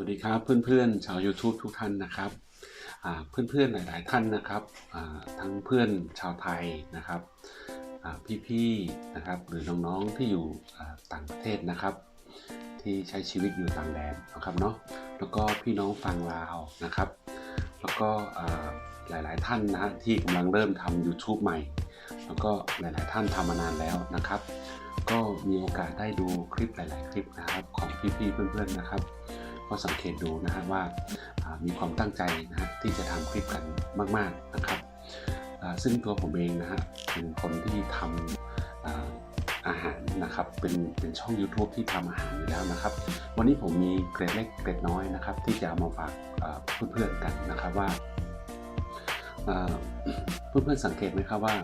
วัสดีครับเพื่อนๆชาว YouTube ทุกท่านนะครับอ่าเพื่อนๆหลาย ๆท่านนะครับทั้งเพื่อนชาวไทยนะครับอ่พี่ๆนะครับหรือน้องๆที่อยู่ต่างประเทศนะครับ ที่ใช้ชีวิตอยู่ต่างแดนนะครับเนาะแล้วก็พี่น้องฟังลาวนะครับ แล้วก็อ่าหลายๆท่านนะฮะที่กำลังเริ่มทำ YouTube ใหม่ แล้วก็หลายๆท่านทำมานานแล้วนะครับ ก็มีโอกาสได้ดูคลิปหลาย ๆ คลิปนะครับของพี่ๆเพื่อนๆนะครับ ก็สังเกตดูนะฮะว่ามีความตั้งใจนะฮะที่จะทำคลิปกันมาก ๆนะครับ ซึ่งตัวผมเองนะฮะเป็นคนที่ทำอาอาหารนะครับเป็นเป็นช่อง YouTube ที่ทำอาหารอยู่แล้วนะครับ วันนี้ผมมีเกร็ดเล็กเกร็ดน้อยนะครับ ที่จะมาฝากเพื่อนๆกันนะครับว่าเพื่อนๆสังเกตไหมครับว่า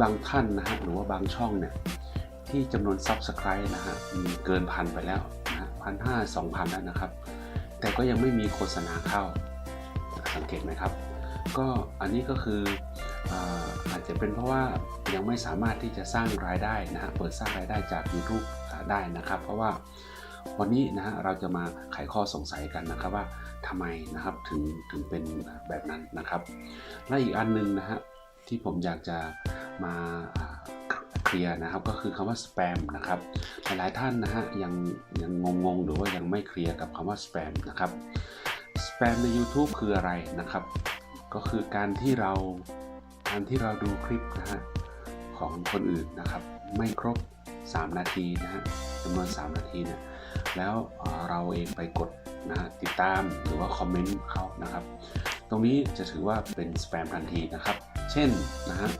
บางท่านนะฮะหรือว่าบางช่องเนี่ยที่จำนวน Subscribe นะฮะมีเกินพันไปแล้ว นะฮะพันห้าสองพันแล้วนะครับ แต่ก็ยังไม่มีโฆษณาเข้า สังเกตไหมครับ ก็อันนี้ก็คืออาจจะเป็นเพราะว่ายังไม่สามารถที่จะสร้างรายได้นะฮะเปิดสร้างรายได้จาก YouTube ได้นะครับ เพราะว่าวันนี้นะฮะเราจะมาไขข้อสงสัยกันนะครับว่าทำไมนะครับถึงถึงเป็นแบบนั้นนะครับ และอีกอันหนึงนะฮะที่ผมอยากจะมาา เคลียร์นะครับ ก็คือคำว่าสแปมนะครับ หลายท่านนะฮะยังยังงงๆ หรือว่ายังไม่เคลียร์กับคำว่าสแปมนะครับสแปมใน YouTube คืออะไรนะครับ ก็คือการที่เราการที่เราดูคลิปนะฮะของคนอื่นนะครับ ไม่ครบ 3 นาทีนะฮะจำนวน 3 นาทีเนี่ยแล้วเอ่อเราเองไปกดนะฮะติดตามหรือว่าคอมเมนต์เขานะครับ ตรงนี้จะถือว่าเป็นสแปมทันทีนะครับ เช่นนะฮะ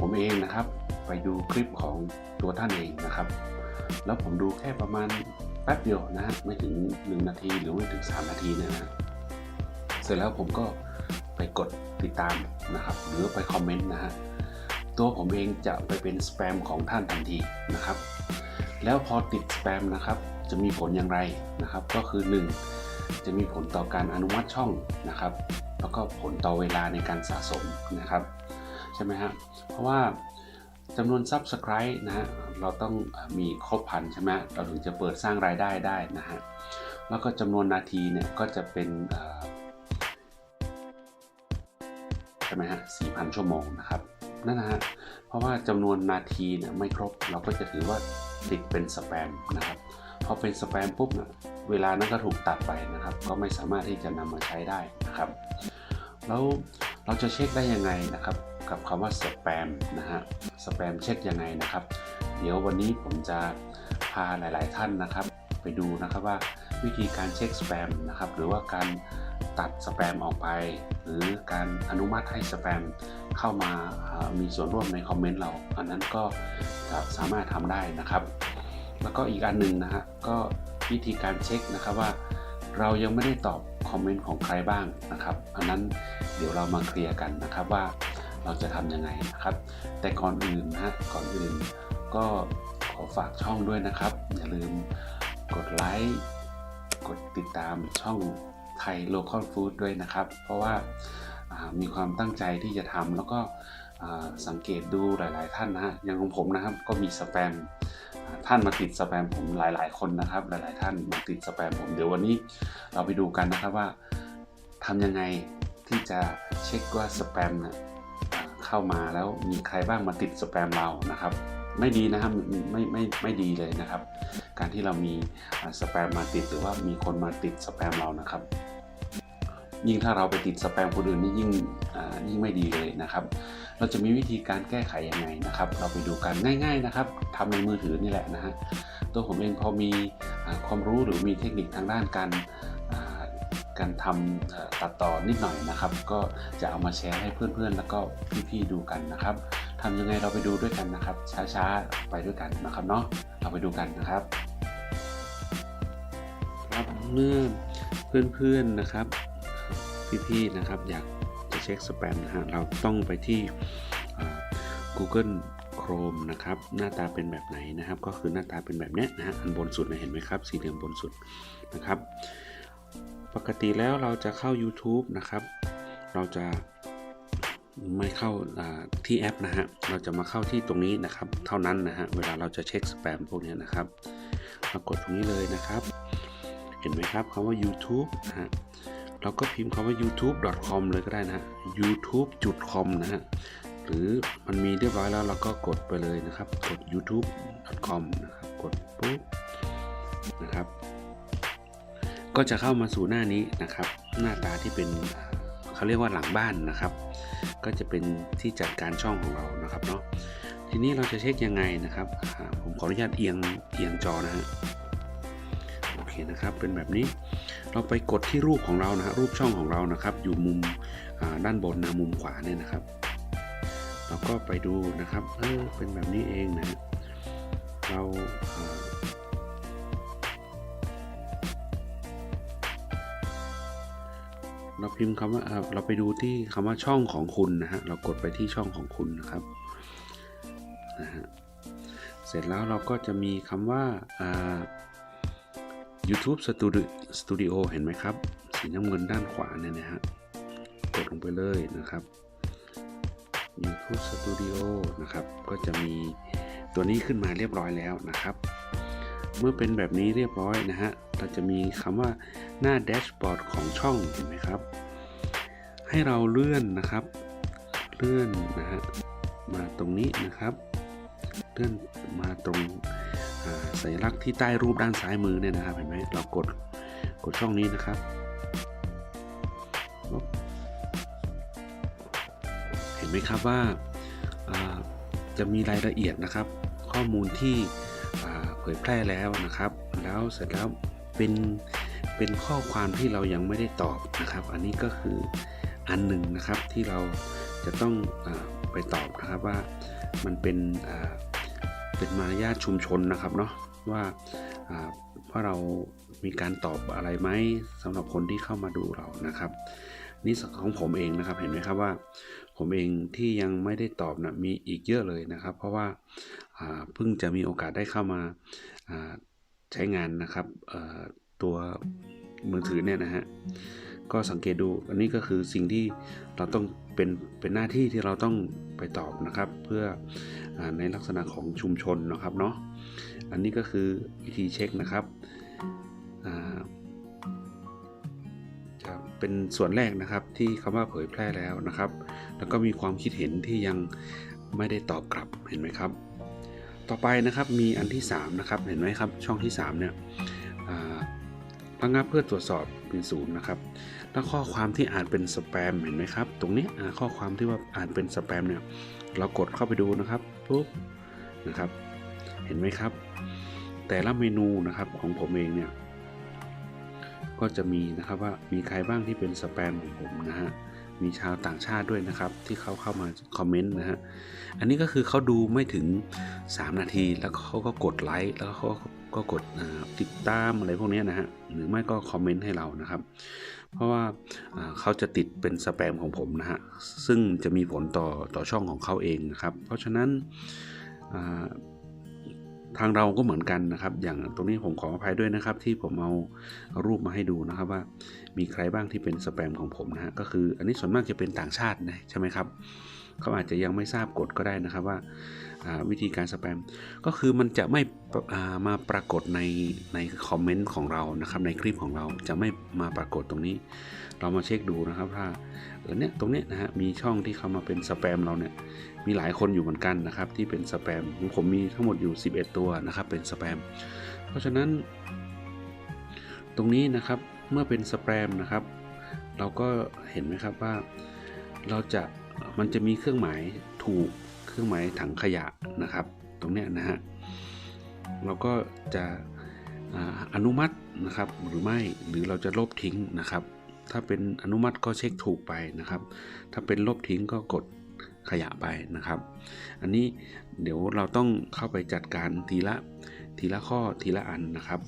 ผมเองนะครับ ไปดูคลิปของตัวท่านเองนะครับ แล้วผมดูแค่ประมาณแป๊บเดียวนะฮะไม่ถึง 1 นาทีหรือไม่ถึง 3 นาทีเนยนะฮะเสร็จแล้วผมก็ไปกดติดตามนะครับ หรือไปคอมเมนต์นะฮะตัวผมเองจะไปเป็นสแปมของท่านทันทีนะครับ แล้วพอติดสแปมนะครับ จะมีผลอย่างไรนะครับ ก็คือ 1 จะมีผลต่อการอนุมัติช่องนะครับ แล้วก็ผลต่อเวลาในการสะสมนะครับ ช่ไหมฮะ เพราะว่าจำนวน Subscribe นะฮะ เราต้องมีครบพันใช่ไหมเราถึงจะเปิดสร้างรายได้ได้นะฮะ แล้วก็จำนวนนาทีเนี่ยก็จะเป็นใช่ไหมฮะ4,000 ชั่วโมงนะครับนั่นนะฮะ เพราะว่าจำนวนนาทีเนี่ยไม่ครบ เราก็จะถือว่าติดเป็นสแปมนะครับ พอเป็นสแปมปุ๊บเนี่ยเวลานั้นก็ถูกตัดไปนะครับ ก็ไม่สามารถที่จะนำมาใช้ได้นะครับ แล้วเราจะเช็คได้ยังไงนะครับ กับคำว่าสแปมนะฮะสแปมเช็คยังไงนะครับ เดี๋ยววันนี้ผมจะพาหลาย ๆ ท่านนะครับ ไปดูนะครับว่าวิธีการเช็คสแปมนะครับหรือว่าการตัดสแปมออกไป หรือการอนุมัติให้สแปมเข้ามาอ่ามีส่วนร่วมในคอมเมนต์เรา อันนั้นก็จะสามารถทำได้นะครับ แล้วก็อีกอันหนึ่งนะฮะก็วิธีการเช็คนะครับว่าเรายังไม่ได้ตอบคอมเมนต์ของใครบ้างนะครับ อันนั้นเดี๋ยวเรามาเคลียร์กันนะครับว่า เราจะทำยังไงนะครับ แต่ก่อนอื่นนะฮะก่อนอื่น ก็ขอฝากช่องด้วยนะครับ อย่าลืมกดไลค์กดติดตามช่องไทย Local Food ด้วยนะครับ เพราะว่ามีความตั้งใจที่จะทำแล้วก็สังเกตดูหลาย ๆ ท่านนะฮะอย่างของผมนะครับก็มีสแปมท่านมาติดสแปมผมหลาย ๆ คนนะครับ หลาย ๆ ท่านมาติดสแปมผมเดี๋ยววันนี้เราไปดูกันนะครับว่าทำยังไงที่จะเช็คว่าสแปมเนี่ย เข้ามาแล้วมีใครบ้างมาติดสแปมเรานะครับ ไม่ดีนะครับไม่ไม่ไม่ดีเลยนะครับ การที่เรามีสแปมมาติดหรือว่ามีคนมาติดสแปมเรานะครับยิ่งถ้าเราไปติดสแปมคนอื่นนี่ยิ่งยิ่งไม่ดีเลยนะครับ เราจะมีวิธีการแก้ไขยังไงนะครับ เราไปดูกันง่าย ๆนะครับทำในมือถือนี่แหละนะฮะตัวผมเองพอมีความรู้หรือมีเทคนิคทางด้านการ การทำตัดต่อนิดหน่อยนะครับ ก็จะเอามาแชร์ให้เพื่อนๆ แล้วก็พี่ๆดูกันนะครับทำยังไงเราไปดูด้วยกันนะครับ ช้าๆไปด้วยกันนะครับเนาะเราไปดูกันนะครับครับเมื่อเพื่อนๆนะครับ พี่ๆนะครับ อยากจะเช็คสแปมนะฮะเราต้องไปที่ Google Chrome นะครับ หน้าตาเป็นแบบไหนนะครับ ก็คือหน้าตาเป็นแบบนี้นะฮะอันบนสุดนะเห็นไหมครับ สีเหลืองบนสุดนะครับ ปกติแล้วเราจะเข้า YouTube นะครับ เราจะไม่เข้าที่แอปนะฮะ เราจะมาเข้าที่ตรงนี้นะครับ เท่านั้นนะฮะ เวลาเราจะเช็คสแปมพวกนี้นะครับมากดตรงนี้เลยนะครับ เห็นไหมครับคำว่า YouTube นะฮะ เราก็พิมพ์คำว่า youtube.com เลยก็ได้นะฮะ youtube.com นะฮะ หรือมันมีเรียบร้อยแล้วเราก็กดไปเลยนะครับ กด youtube.com นะครับ กดปุ๊บนะครับ ก็จะเข้ามาสู่หน้านี้นะครับ หน้าตาที่เป็นเขาเรียกว่าหลังบ้านนะครับ ก็จะเป็นที่จัดการช่องของเรานะครับเนาะทีนี้เราจะเช็คยังไงนะครับ ผมขออนุญาตเอียงเอียงจอนะฮะโอเคนะครับเป็นแบบนี้เราไปกดที่รูปของเรานะฮะรูปช่องของเรานะครับ อยู่มุมด้านบนนะมุมขวาเนี่ยนะครับเราก็ไปดูนะครับเออเป็นแบบนี้เองนะฮะเรา เราพิมพ์คำว่าเราไปดูที่คำว่าช่องของคุณนะฮะเรากดไปที่ช่องของคุณนะครับนะฮะเสร็จแล้วเราก็จะมีคำว่าอ่า YouTube Studio Studio เห็นไหมครับ สีน้ำเงินด้านขวาเนี่ยนะฮะกดลงไปเลยนะครับ YouTube Studio นะครับ ก็จะมีตัวนี้ขึ้นมาเรียบร้อยแล้วนะครับ เมื่อเป็นแบบนี้เรียบร้อยนะฮะ เราจะมีคำว่าหน้าแดชบอร์ดของช่องเห็นไหมครับ ให้เราเลื่อนนะครับ เลื่อนนะฮะมาตรงนี้นะครับ เลื่อนมาตรงอ่าสัญลักษณ์ที่ใต้รูปด้านซ้ายมือเนี่ยนะครับเห็นไหมเรากดกดช่องนี้นะครับเห็นไหมครับว่าจะมีรายละเอียดนะครับ ข้อมูลที่เผยแพร่แล้วนะครับ แล้วเสร็จแล้ว เป็นเป็นข้อความที่เรายังไม่ได้ตอบนะครับ อันนี้ก็คืออันหนึ่งนะครับที่เราจะต้องอไปตอบนะครับว่ามันเป็นเป็นมารยาทชุมชนนะครับเนาะว่าอ่าว่าเรามีการตอบอะไรไหมสำหรับคนที่เข้ามาดูเรานะครับนี่ของผมเองนะครับเห็นไหมครับว่า ผมเองที่ยังไม่ได้ตอบนะมีอีกเยอะเลยนะครับ เพราะว่าเพิ่งจะมีโอกาสได้เข้ามาา ใช้งานนะครับตัวมือถือเนี่ยนะฮะก็สังเกตดูอันนี้ก็คือสิ่งที่เราต้องเป็นเป็นหน้าที่ที่เราต้องไปตอบนะครับ เพื่ออในลักษณะของชุมชนนะครับเนาะอันนี้ก็คือวิธีเช็คนะครับจะเป็นส่วนแรกนะครับที่คำว่าเผยแพร่แล้วนะครับ แล้วก็มีความคิดเห็นที่ยังไม่ได้ตอบกลับเห็นไหมครับ ต่อไปนะครับมีอันที่3นะครับเห็นไหมครับช่องที่3เนี่ยอ่าระงับเพื่อตรวจสอบเป็นศูนย์นะครับ แล้วข้อความที่อาจเป็นสแปมเห็นไหมครับ ตรงนี้ข้อความที่ว่าอาจเป็นสแปมเนี่ยเรากดเข้าไปดูนะครับปุ๊บนะครับ เห็นไหมครับ แต่ละเมนูนะครับของผมเองเนี่ยก็จะมีนะครับว่ามีใครบ้างที่เป็นสแปมของผมนะฮะ มีชาวต่างชาติด้วยนะครับ ที่เขาเข้ามาคอมเมนต์นะฮะอันนี้ก็คือเขาดูไม่ถึง 3 นาทีแล้วเขาก็กดไลค์แล้วเขาก็กดติดตามอะไรพวกนี้นะฮะหรือไม่ก็คอมเมนต์ให้เรานะครับ เพราะว่าเขาจะติดเป็นสแปมของผมนะฮะซึ่งจะมีผลต่อต่อช่องของเขาเองนะครับ เพราะฉะนั้น ทางเราก็เหมือนกันนะครับ อย่างตรงนี้ผมขออภัยด้วยนะครับ ที่ผมเอารูปมาให้ดูนะครับว่ามีใครบ้างที่เป็นสแปมของผมนะฮะก็คืออันนี้ส่วนมากจะเป็นต่างชาตินะใช่ไหมครับ เขาอาจจะยังไม่ทราบกฎก็ได้นะครับว่าาวิธีการสแปมก็คือมันจะไม่ามาปรากฏในในคอมเมนต์ของเรานะครับในคลิปของเราจะไม่มาปรากฏตรงนี้ เรามาเช็คดูนะครับว่าเออเนี่ยตรงเนี้ยนะฮะมีช่องที่เขามาเป็นสแปมเราเนี่ยมีหลายคนอยู่เหมือนกันนะครับที่เป็นสแปมของผมมีทั้งหมดอยู่ 11 ตัวนะครับเป็นสแปมเพราะฉะนั้น ตรงนี้นะครับเมื่อเป็นสแปมนะครับ เราก็เห็นไหมครับว่าเราจะ มันจะมีเครื่องหมายถูกเครื่องหมายถังขยะนะครับ ตรงเนี้ยนะฮะเราก็จะอ่าอนุมัตินะครับหรือไม่หรือเราจะลบทิ้งนะครับ ถ้าเป็นอนุมัติก็เช็คถูกไปนะครับ ถ้าเป็นลบทิ้งก็กดขยะไปนะครับ อันนี้เดี๋ยวเราต้องเข้าไปจัดการทีละทีละข้อทีละอันนะครับ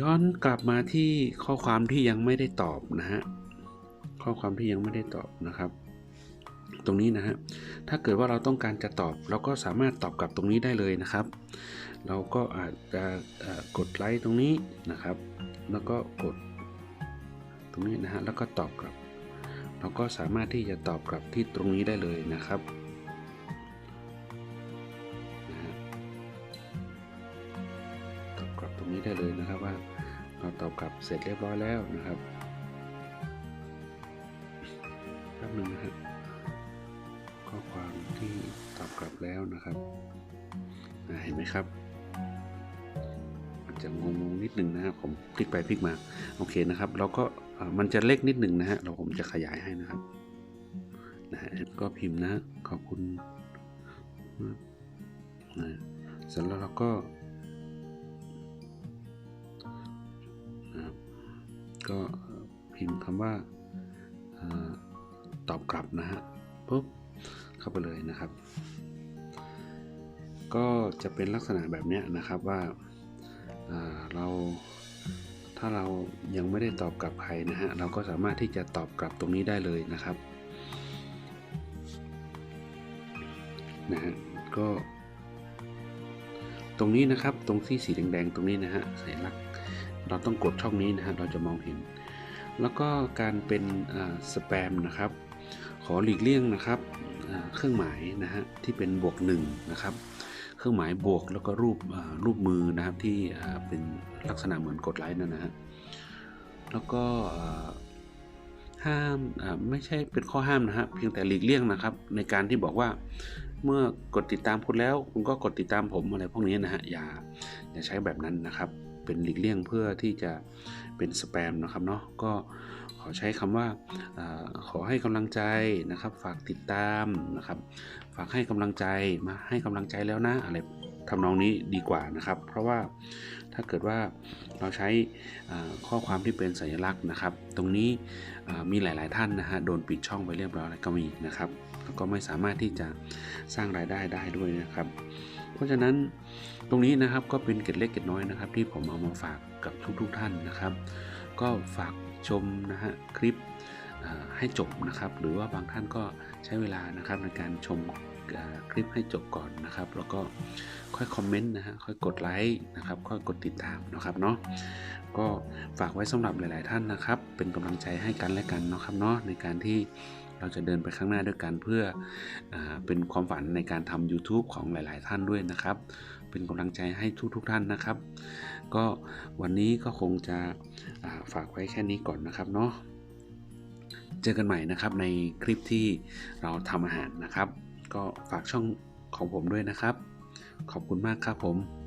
ย้อนกลับมาที่ข้อความที่ยังไม่ได้ตอบนะฮะ ข้อความที่ยังไม่ได้ตอบนะครับ ตรงนี้นะฮะถ้าเกิดว่าเราต้องการจะตอบ เราก็สามารถตอบกลับตรงนี้ได้เลยนะครับ เราก็อาจจะกดไลค์ตรงนี้นะครับ แล้วก็กดตรงนี้นะฮะแล้วก็ตอบกลับ เราก็สามารถที่จะตอบกลับที่ตรงนี้ได้เลยนะครับตอบกลับตรงนี้ได้เลยนะครับว่าเราตอบกลับเสร็จเรียบร้อยแล้วนะครับ หนึงนะครับข้อความที่ตอบกลับแล้วนะครับเห็นไหมครับมันจะงงนิดหนึ่งนะครับผมพลิกไปพลิกมาโอเคนะครับเราก็มันจะเล็กนิดหนึ่งนะฮะเราผมจะขยายให้นะครับนะฮะก็พิมพ์นะขอบคุณนะเสร็จแล้วเราก็ก็พิมพ์คำว่า อบกลับนะฮะปุ๊บเข้าไปเลยนะครับ ก็จะเป็นลักษณะแบบเนี้ยนะครับว่าอ่าเราถ้าเรายังไม่ได้ตอบกลับใครนะฮะเราก็สามารถที่จะตอบกลับตรงนี้ได้เลยนะครับนะฮะก็ตรงนี้นะครับตรงที่สีแดงๆตรงนี้นะฮะสัญลักษณ์เราต้องกดช่องนี้นะฮะเราจะมองเห็น แล้วก็การเป็นสแปมนะครับ ขอหลีกเลี่ยงนะครับเครื่องหมายนะฮะที่เป็นบวกหนึ่งนะครับ เครื่องหมายบวกแล้วก็รูปรูปมือนะครับที่เป็นลักษณะเหมือนกดไลค์นั่นนะฮะแล้วก็ห้ามไม่ใช่เป็นข้อห้ามนะฮะเพียงแต่หลีกเลี่ยงนะครับ ในการที่บอกว่าเมื่อกดติดตามคุณแล้ว คุณก็กดติดตามผมอะไรพวกนี้นะฮะอย่าอย่าใช้แบบนั้นนะครับ เป็นหลีกเลี่ยงเพื่อที่จะเป็นสแปมนะครับเนาะก็ ขอใช้คำว่าอขอให้กำลังใจนะครับ ฝากติดตามนะครับ ฝากให้กำลังใจมาให้กำลังใจแล้วนะอะไรทำนองนี้ดีกว่านะครับ เพราะว่าถ้าเกิดว่าเราใช้ข้อความที่เป็นสัญลักษณ์นะครับ ตรงนี้อ่ามีหลาย ๆ ท่านนะฮะโดนปิดช่องไปเรียบร้อยแล้วก็มีนะครับแล้วก็ไม่สามารถที่จะสร้างรายได้ได้ด้วยนะครับ เพราะฉะนั้นตรงนี้นะครับก็เป็นเกร็ดเล็กเกร็ดน้อยนะครับ ที่ผมเอามาฝากกับทุก ๆ ท่านนะครับ ก็ฝาก ชมนะฮะคลิปให้จบนะครับ หรือว่าบางท่านก็ใช้เวลานะครับในการชมคลิปให้จบก่อนนะครับ แล้วก็ค่อยคอมเมนต์นะฮะค่อยกดไลค์นะครับ ค่อยกดติดตามนะครับเนาะก็ฝากไว้สำหรับหลาย ๆ ท่านนะครับ เป็นกำลังใจให้กันและกันนะครับเนาะในการที่เราจะเดินไปข้างหน้าด้วยกันเพื่ออเป็นความฝันในการทำ YouTube ของหลาย ๆ ท่านด้วยนะครับ เป็นกำลังใจให้ทุกๆท่านนะครับ ก็วันนี้ก็คงจะาฝากไว้แค่นี้ก่อนนะครับเนาะเจอกันใหม่นะครับในคลิปที่เราทำอาหารนะครับ ก็ฝากช่องของผมด้วยนะครับ ขอบคุณมากครับผม